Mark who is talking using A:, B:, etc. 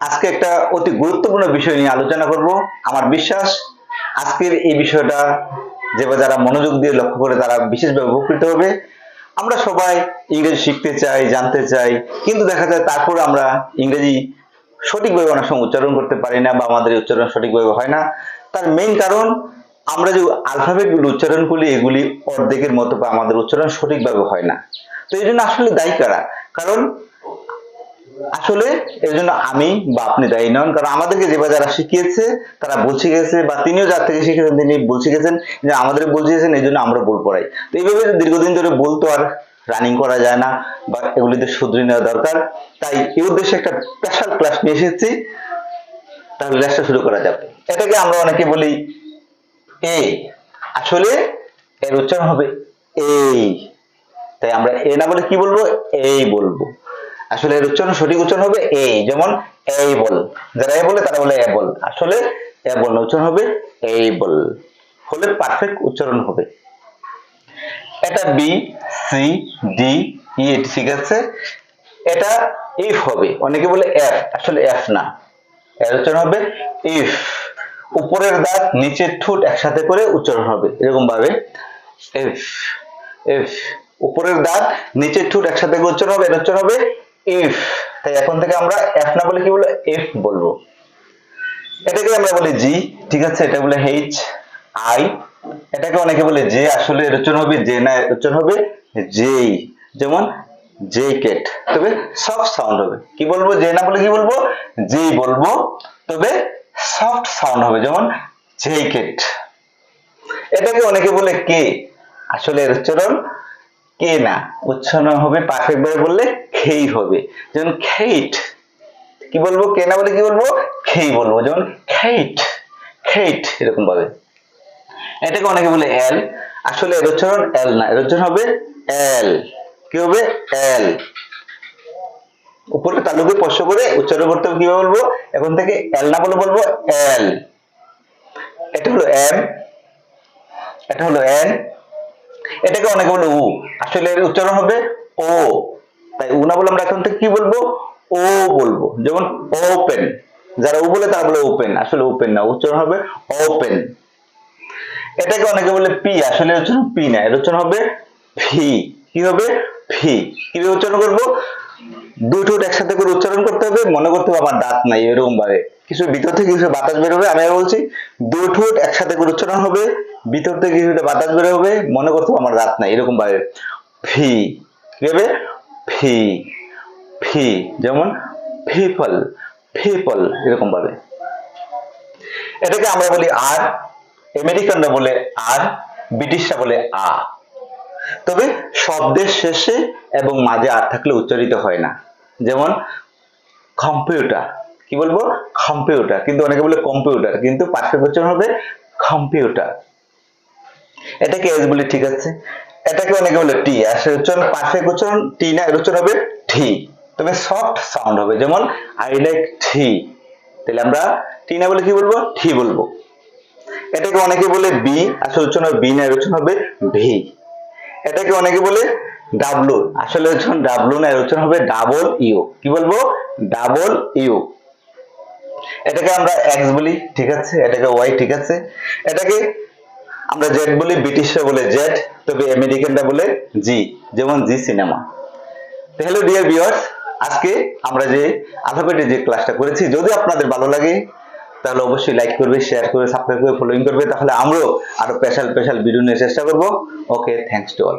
A: আজকে একটা অতি গুরুত্বপূর্ণ বিষয় নিয়ে আলোচনা করব, আমার বিশ্বাস। আজকের এই বিষয়টা যে যারা মনোযোগ দিয়ে লক্ষ্য করে তারা বিশেষভাবে উপকৃত হবে। আমরা সবাই ইংরেজি শিখতে চাই, জানতে চাই, কিন্তু দেখা যায় তারপর আমরা ইংরেজি সঠিকভাবে অনেক সময় উচ্চারণ করতে পারি না বা আমাদের উচ্চারণ সঠিকভাবে হয় না। তার মেইন কারণ, আমরা যে আলফাবেটগুলো উচ্চারণ করি এগুলি অর্ধেকের মতো বা আমাদের উচ্চারণ সঠিকভাবে হয় না। তো এই জন্য আসলে দায়ী কারা? কারণ আসলে এর জন্য আমি বা আপনি দায়ী নন, কারণ আমাদেরকে যে বা যারা শিখিয়েছে, তারা ভুল শিখেছে বা তিনিও যার থেকে শিখেছেন, তিনি ভুল শিখেছেন যে আমাদের শিখেছেন এই জন্য আমরা ভুল পড়াই। তো এইভাবে দীর্ঘদিন ধরে ভুল তো আর রানিং করা যায় না বা এগুলিতে শুধরে নেওয়া দরকার, তাই এই উদ্দেশ্যে একটা স্পেশাল ক্লাস নিয়ে এসেছি। তাহলে ক্লাসটা শুরু করা যাবে এটাকে আমরা অনেকে বলি এ আসলে এর উচ্চারণ হবে এই তাই আমরা এ না বলে কি বলব? এই বলব। আসলে এর উচ্চারণ সঠিক উচ্চারণ হবে এই যেমন এই বল যারা এ বলে তারা বলে এ বল আসলে এ বল উচ্চারণ হবে এই হলে পারফেক্ট উচ্চারণ হবে। এটা বি সি ডি ই ঠিক আছে? এটা ইফ হবে। অনেকে বলে এফ আসলে এফ না। এর উচ্চারণ হবে ইফ উপরের দাঁত নিচের ঠোঁট একসাথে করে উচ্চারণ হবে। এরকম ভাবে ইফ ইফ উপরের দাঁত নিচের ঠোঁট একসাথে করে উচ্চারণ হবে। এর উচ্চারণ হবে ইফ তাই এখন থেকে আমরা এফ না বলে কি বলব এফ বলব? এটাকে আমরা বলি জি ঠিক আছে? এটা বলে এইচ আই এটাকে অনেকে বলে যে আসলে এর উচ্চারণ হবে যে না, এর উচ্চারণ হবে জেই যেমন জেকেট তবে সফট সাউন্ড হবে। কি বলব? যে না বলে কি বলব? যেই বলব, তবে সফট সাউন্ড হবে, যেমন জেকেট এটাকে অনেকে বলে কে আসলে এর উচ্চারণ কে না? উচ্চারণ হবে পারফেক্ট ভাবে বললে খেই হবে। যেমন খেইট, কি বলব? কে না বলে কি বলব? খেই বলব। যেমন খেইট খেইট এরকম ভাবে। এটাকে অনেকে বলে এল। আসলে এর উচ্চারণ এল না, এর উচ্চারণ হবে এল। কি হবে? এল। উপরে তালুকে স্পর্শ করে উচ্চারণ করতে হবে কীভাবে বলব? এখন থেকে এল না বলে বলব এল। এটা হলো এম, এটা হলো এন এটাকে অনেকে বলে উ। আসলে এর উচ্চারণ হবে ও। তাই উ না বলে আমরা এখন থেকে কি বলব? ও বলব। যেমন ওপেন যারা উ বলে তারা বলে ওপেন আসলে ওপেন না। উচ্চারণ হবে ওপেন এটাকে অনেকে বলে পি। আসলে উচ্চারণ পি না। এর উচ্চারণ হবে ফি কি হবে? ফি কীভাবে উচ্চারণ করব? দুই ঠোঁট একসাথে করে উচ্চারণ করতে হবে, মনে করতে হবে আমার দাঁত নাই, এরকম ভাবে কিছু ভিতর থেকে কিছু বাতাস বের হবে, আমি বলছি ঠোঁট একসাথে করে উচ্চারণ হবে, ভিতর থেকে কিছু বাতাস বের হবে, মনে করতে হবে আমার দাঁত নাই, এরকম ভাবে ভি কি হবে ভি ভি যেমন ফিপল ফিপল এরকম ভাবে এটাকে আমরা বলি আর, আমেরিকানরা বলে আর, ব্রিটিশরা বলে আ। তবে শব্দের শেষে এবং মাঝে আর থাকলে উচ্চারিত হয় না। যেমন কম্পিউটার কি বলব? কম্পিউটার কিন্তু অনেকে বলে কম্পিউটার কিন্তু পার্শ্ব উচ্চারণ হবে কম্পিউটার এটাকে এস বলি, ঠিক আছে? এটাকে অনেকে বলে টি আসলে উচ্চারণ পারফেক্ট উচ্চারণ টি না, এর উচ্চারণ হবে টি তবে সফট সাউন্ড হবে, যেমন আই লাইক টি তাহলে আমরা টি না বলে কি বলব? টি বলব। এটাকে অনেকে বলে বি আসলে উচ্চারণ হবে বি না, এর উচ্চারণ হবে ভি এটাকে অনেকে বলে ডাবলু আসলে উচ্চারণ ডাবলু না উচ্চারণ হবে ডাবল ইউ কি বলব? ডাবল ইউ এটাকে আমরা এক্স বলি, ঠিক আছে? এটাকে ওয়াই ঠিক আছে? এটাকে আমরা জেড বলি ব্রিটিশরা বলে জেড তবে আমেরিকানরা বলে জি যেমন জি সিনেমা তো হ্যালো ডিয়ার ভিউয়ার্স আজকে আমরা যে আলফাবেটের যে ক্লাসটা করেছি, যদি আপনাদের ভালো লাগে, তাহলে অবশ্যই লাইক করবে শেয়ার করবে সাবস্ক্রাইব করবে ফলোইং করবে, তাহলে আমরাও আরও স্পেশাল স্পেশাল ভিডিও নিয়ে চেষ্টা করব। Okay thanks to all